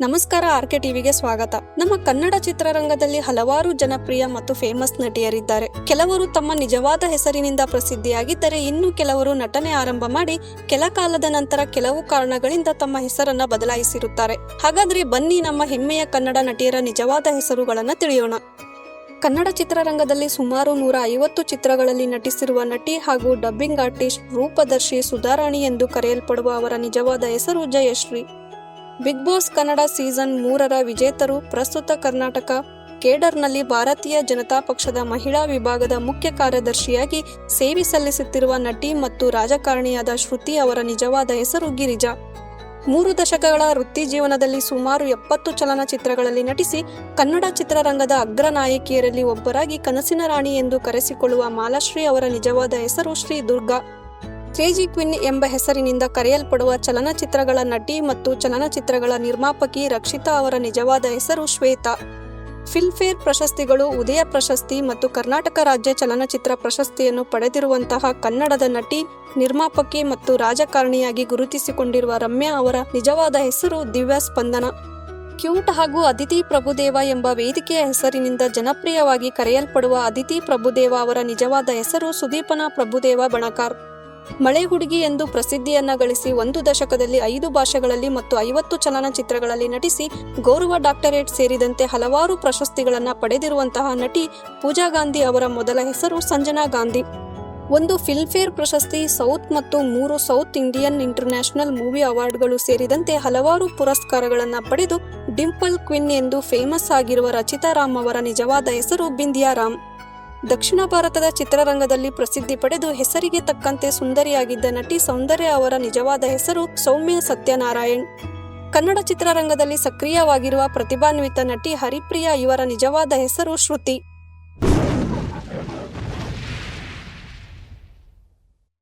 ನಮಸ್ಕಾರ R K ಟಿವಿಗೆ ಸ್ವಾಗತ. ನಮ್ಮ ಕನ್ನಡ ಚಿತ್ರರಂಗದಲ್ಲಿ ಹಲವಾರು ಜನಪ್ರಿಯ ಮತ್ತು ಫೇಮಸ್ ನಟಿಯರಿದ್ದಾರೆ. ಕೆಲವರು ತಮ್ಮ ನಿಜವಾದ ಹೆಸರಿನಿಂದ ಪ್ರಸಿದ್ಧಿಯಾಗಿದ್ದರೆ ಇನ್ನು ಕೆಲವರು ನಟನೆ ಆರಂಭ ಮಾಡಿ ಕೆಲ ಕಾಲದ ನಂತರ ಕೆಲವು ಕಾರಣಗಳಿಂದ ತಮ್ಮ ಹೆಸರನ್ನ ಬದಲಾಯಿಸಿರುತ್ತಾರೆ. ಹಾಗಾದ್ರೆ ಬನ್ನಿ ನಮ್ಮ ಹೆಮ್ಮೆಯ ಕನ್ನಡ ನಟಿಯರ ನಿಜವಾದ ಹೆಸರುಗಳನ್ನು ತಿಳಿಯೋಣ. ಕನ್ನಡ ಚಿತ್ರರಂಗದಲ್ಲಿ ಸುಮಾರು ನೂರ ಐವತ್ತು ಚಿತ್ರಗಳಲ್ಲಿ ನಟಿಸಿರುವ ನಟಿ ಹಾಗೂ ಡಬ್ಬಿಂಗ್ ಆರ್ಟಿಸ್ಟ್ ರೂಪದರ್ಶಿ ಸುಧಾರಾಣಿ ಎಂದು ಕರೆಯಲ್ಪಡುವ ಅವರ ನಿಜವಾದ ಹೆಸರು Jayashree. Bigg Boss Kannada season ಮೂರರ ವಿಜೇತರು ಪ್ರಸ್ತುತ ಕರ್ನಾಟಕ. ಕೇಡರ್ನಲ್ಲಿ ಭಾರತೀಯ ಜನತಾ ಪಕ್ಷದ ಮಹಿಳಾ ವಿಭಾಗದ ಮುಖ್ಯ ಕಾರ್ಯದರ್ಶಿಯಾಗಿ ಸೇವೆ ಸಲ್ಲಿಸುತ್ತಿರುವ ನಟಿ ಮತ್ತು ರಾಜಕಾರಣಿಯಾದ ಶ್ರುತಿ ಅವರ ನಿಜವಾದ ಹೆಸರು ಗಿರಿಜಾ. ಮೂರು ದಶಕಗಳ ವೃತ್ತಿ ಜೀವನದಲ್ಲಿ ಸುಮಾರು ಎಪ್ಪತ್ತು ಚಲನಚಿತ್ರಗಳಲ್ಲಿ ನಟಿಸಿ ಕನ್ನಡ ಚಿತ್ರರಂಗದ ಅಗ್ರ ನಾಯಕಿಯರಲ್ಲಿ ಒಬ್ಬರಾಗಿ ಕನಸಿನ ರಾಣಿ ಎಂದು ಕರೆಸಿಕೊಳ್ಳುವ ಮಾಲಾಶ್ರೀ ಅವರ ನಿಜವಾದ ಹೆಸರು ಶ್ರೀ ದುರ್ಗಾ ಕ್ರೇಜಿ ಕ್ವಿನ್ ಎಂಬ ಹೆಸರಿನಿಂದ ಕರೆಯಲ್ಪಡುವ ಚಲನಚಿತ್ರಗಳ ನಟಿ ಮತ್ತು ಚಲನಚಿತ್ರಗಳ ನಿರ್ಮಾಪಕಿ ರಕ್ಷಿತಾ ಅವರ ನಿಜವಾದ ಹೆಸರು ಶ್ವೇತಾ. ಫಿಲ್ಮ್ಫೇರ್ ಪ್ರಶಸ್ತಿಗಳು ಉದಯ ಪ್ರಶಸ್ತಿ ಮತ್ತು ಕರ್ನಾಟಕ ರಾಜ್ಯ ಚಲನಚಿತ್ರ ಪ್ರಶಸ್ತಿಯನ್ನು ಪಡೆದಿರುವಂತಹ ಕನ್ನಡದ ನಟಿ, ನಿರ್ಮಾಪಕಿ ಮತ್ತು ರಾಜಕಾರಣಿಯಾಗಿ ಗುರುತಿಸಿಕೊಂಡಿರುವ ರಮ್ಯಾ ಅವರ ನಿಜವಾದ ಹೆಸರು ದಿವ್ಯಾ ಸ್ಪಂದನ. ಕ್ಯೂಟ್ ಹಾಗೂ ಅದಿತಿ ಪ್ರಭುದೇವ ಎಂಬ ವೇದಿಕೆಯ ಹೆಸರಿನಿಂದ ಜನಪ್ರಿಯವಾಗಿ ಕರೆಯಲ್ಪಡುವ ಅದಿತಿ ಪ್ರಭುದೇವ ಅವರ ನಿಜವಾದ ಹೆಸರು ಸುದೀಪನ ಪ್ರಭುದೇವ ಬಣಕಾರ್. ಮಳೆ ಹುಡುಗಿ ಎಂದು ಪ್ರಸಿದ್ಧಿಯನ್ನ ಗಳಿಸಿ ಒಂದು ದಶಕದಲ್ಲಿ ಐದು ಭಾಷೆಗಳಲ್ಲಿ ಮತ್ತು ಐವತ್ತು ಚಲನಚಿತ್ರಗಳಲ್ಲಿ ನಟಿಸಿ ಗೌರವ ಡಾಕ್ಟರೇಟ್ ಸೇರಿದಂತೆ ಹಲವಾರು ಪ್ರಶಸ್ತಿಗಳನ್ನು ಪಡೆದಿರುವಂತಹ ನಟಿ ಪೂಜಾ ಗಾಂಧಿ ಅವರ ಮೊದಲ ಹೆಸರು ಸಂಜನಾ ಗಾಂಧಿ. ಒಂದು ಫಿಲ್ಮ್ಫೇರ್ ಪ್ರಶಸ್ತಿ, ಸೌತ್ ಮತ್ತು ಮೂರು ಸೌತ್ ಇಂಡಿಯನ್ ಇಂಟರ್ನ್ಯಾಷನಲ್ ಮೂವಿ ಅವಾರ್ಡ್ಗಳು ಸೇರಿದಂತೆ ಹಲವಾರು ಪುರಸ್ಕಾರಗಳನ್ನು ಪಡೆದು ಡಿಂಪಲ್ ಕ್ವಿನ್ ಎಂದು ಫೇಮಸ್ ಆಗಿರುವ ರಚಿತಾ ರಾಮ್ ಅವರ ನಿಜವಾದ ಹೆಸರು ಬಿಂದಿಯಾ ರಾಮ್. ದಕ್ಷಿಣ ಭಾರತದ ಚಿತ್ರರಂಗದಲ್ಲಿ ಪ್ರಸಿದ್ಧಿ ಪಡೆದು ಹೆಸರಿಗೆ ತಕ್ಕಂತೆ ಸುಂದರಿಯಾಗಿದ್ದ ನಟಿ ಸೌಂದರ್ಯ ಅವರ ನಿಜವಾದ ಹೆಸರು ಸೌಮ್ಯ ಸತ್ಯನಾರಾಯಣ್. ಕನ್ನಡ ಚಿತ್ರರಂಗದಲ್ಲಿ ಸಕ್ರಿಯವಾಗಿರುವ ಪ್ರತಿಭಾನ್ವಿತ ನಟಿ ಹರಿಪ್ರಿಯಾ ಇವರ ನಿಜವಾದ ಹೆಸರು ಶ್ರುತಿ.